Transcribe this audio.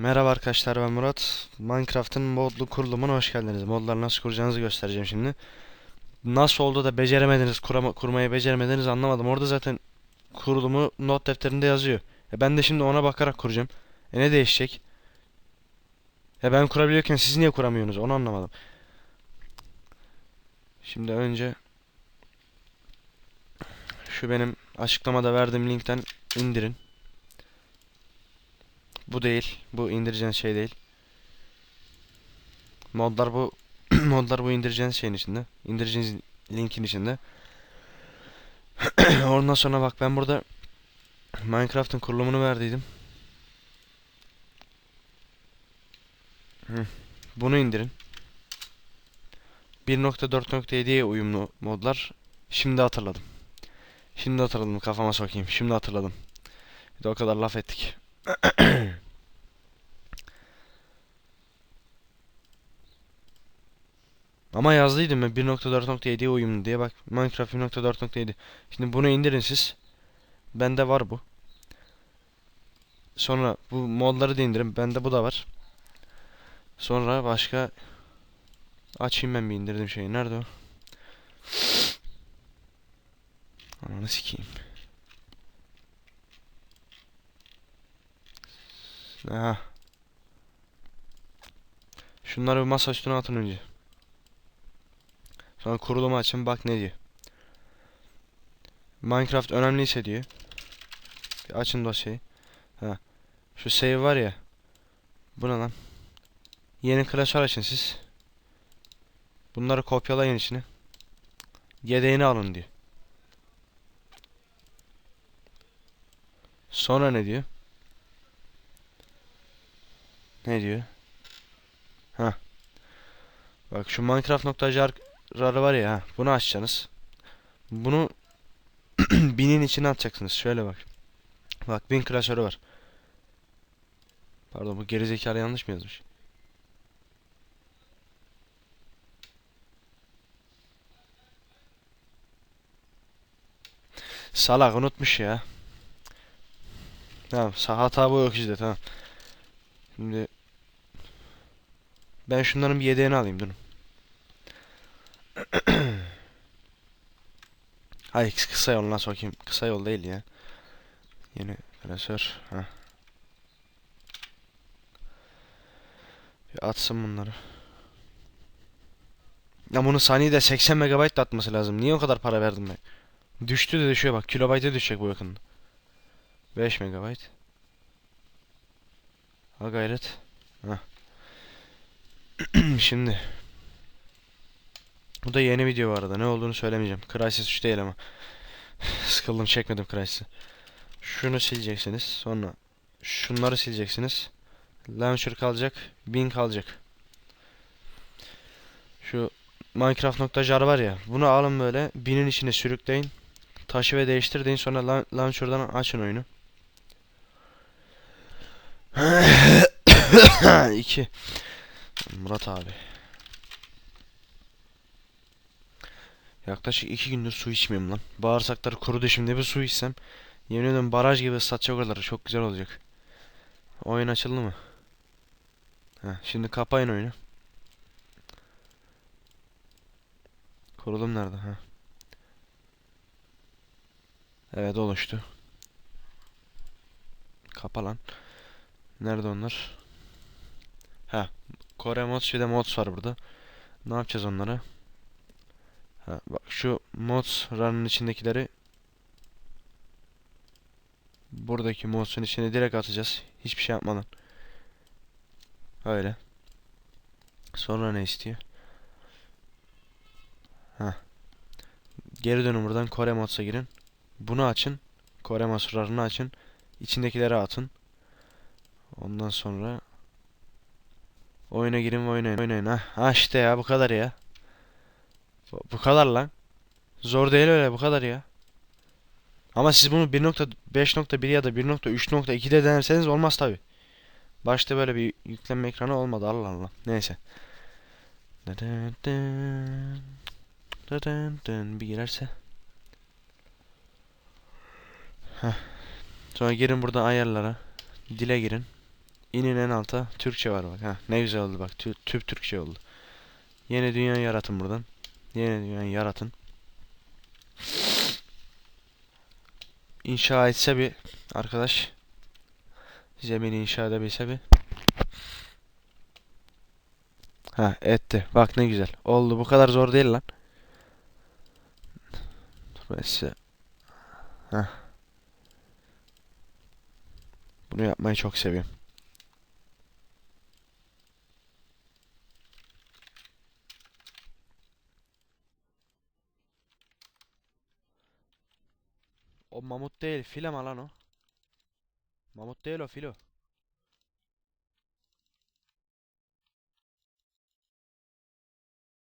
Merhaba arkadaşlar ben Murat. Minecraft'ın modlu kurulumuna hoş geldiniz. Modları nasıl kuracağınızı göstereceğim şimdi. Nasıl oldu da beceremediniz, kurama, kurmayı beceremediniz anlamadım. Orada zaten kurulumu not defterinde yazıyor. E ben de şimdi ona bakarak kuracağım. E ne değişecek? E ben kurabiliyorken siz niye kuramıyorsunuz? Onu anlamadım. Şimdi önce şu benim açıklamada verdiğim linkten indirin. Bu değil. Bu indireceğiniz şey değil. Modlar bu modlar bu indireceğiniz şeyin içinde. İndireceğiniz linkin içinde. Ondan sonra bak ben burada Minecraft'ın kurulumunu verdiydim. Bunu indirin. 1.4.7'ye uyumlu modlar. Şimdi hatırladım. Şimdi hatırladım kafama sokayım. Şimdi hatırladım. Bir de o kadar laf ettik. Ama yazdıydım ben 1.4.7'ye uyumlu diye. Bak Minecraft 1.4.7 Şimdi bunu indirin siz. Bende var bu. Sonra bu modları da indirin. Bende bu da var. Sonra başka Açayım ben bir indirdim şeyi. Nerede o? Ananı sikeyim Aha Şunları bir masa üstüne atın önce Sonra kurulumu açın bak ne diyor. Minecraft önemliyse diyor. Bir açın dosyayı. Ha. Şu save var ya. Bu ne lan? Yeni klasör açın siz. Bunları kopyalayın içine. Yedeğini alın diyor. Sonra ne diyor? Ne diyor? Ha. Bak şu Minecraft.jar var ya bunu açacaksınız. Bunu binin içine atacaksınız. Şöyle bak. Bak bin klasörü var. Pardon bu gerizekalı yanlış mı yazmış? Salak unutmuş ya. Tamam hata bu işte tamam. Şimdi ben şunların bir yedeğini alayım durun. Hayır kısa yoluna sokayım. Kısa yol değil ya. Yeni klasör. Ha. Bir atsın bunları. Ya bunu saniyede 80 MB da atması lazım. Niye o kadar para verdim ben? Düştü de düşüyor bak. Kilobayta düşecek bu yakında. 5 MB. Ha gayret. Ha. Şimdi bu da yeni video bu arada. Ne olduğunu söylemeyeceğim. Crysis 3 değil ama. Sıkıldım çekmedim Crysis'i. Şunu sileceksiniz. Sonra şunları sileceksiniz. Launcher kalacak. Bin kalacak. Şu Minecraft.jar var ya. Bunu alın böyle. Binin içine sürükleyin. Taşı ve değiştir deyin. Sonra la launcher'dan açın oyunu. 2 Murat abi. Yaklaşık iki gündür su içmiyorum lan. Bağırsakları kurudu şimdi bir su içsem. Yemin ediyorum baraj gibi ıslatacak oraları. Çok güzel olacak. Oyun açıldı mı? Heh, şimdi kapayın oyunu. Kurulum nerede? Ha. Evet oluştu. Kapa lan. Nerede onlar? Ha. Kore mods bir de mods var burada. Ne yapacağız onlara? Ha, bak şu mods run'ın içindekileri buradaki mods'un içine direkt atacağız. Hiçbir şey yapmadan. Öyle. Sonra ne istiyor? Ha. Geri dönün buradan Kore mods'a girin. Bunu açın. Kore mods run'ını açın. İçindekileri atın. Ondan sonra oyuna girin oynayın. Oynayın ha. Ha işte ya bu kadar ya. Bu kadar lan. Zor değil öyle bu kadar ya. Ama siz bunu 1.5.1 ya da 1.3.2'de denerseniz olmaz tabi. Başta böyle bir yüklenme ekranı olmadı Allah Allah. Neyse. Bir girerse. Heh. Sonra girin burada ayarlara. Dile girin. İnin en alta. Türkçe var bak. Ha, ne güzel oldu bak. Tü- tüp Türkçe oldu. Yeni dünya yaratın buradan. Yeni dünya yaratın. İnşa etse bir arkadaş. Zemini inşa edebilse bir. Ha etti. Bak ne güzel. Oldu. Bu kadar zor değil lan. Dur ben. Heh. Bunu yapmayı çok seviyorum. O mamut değil. Fil ama lan o filo.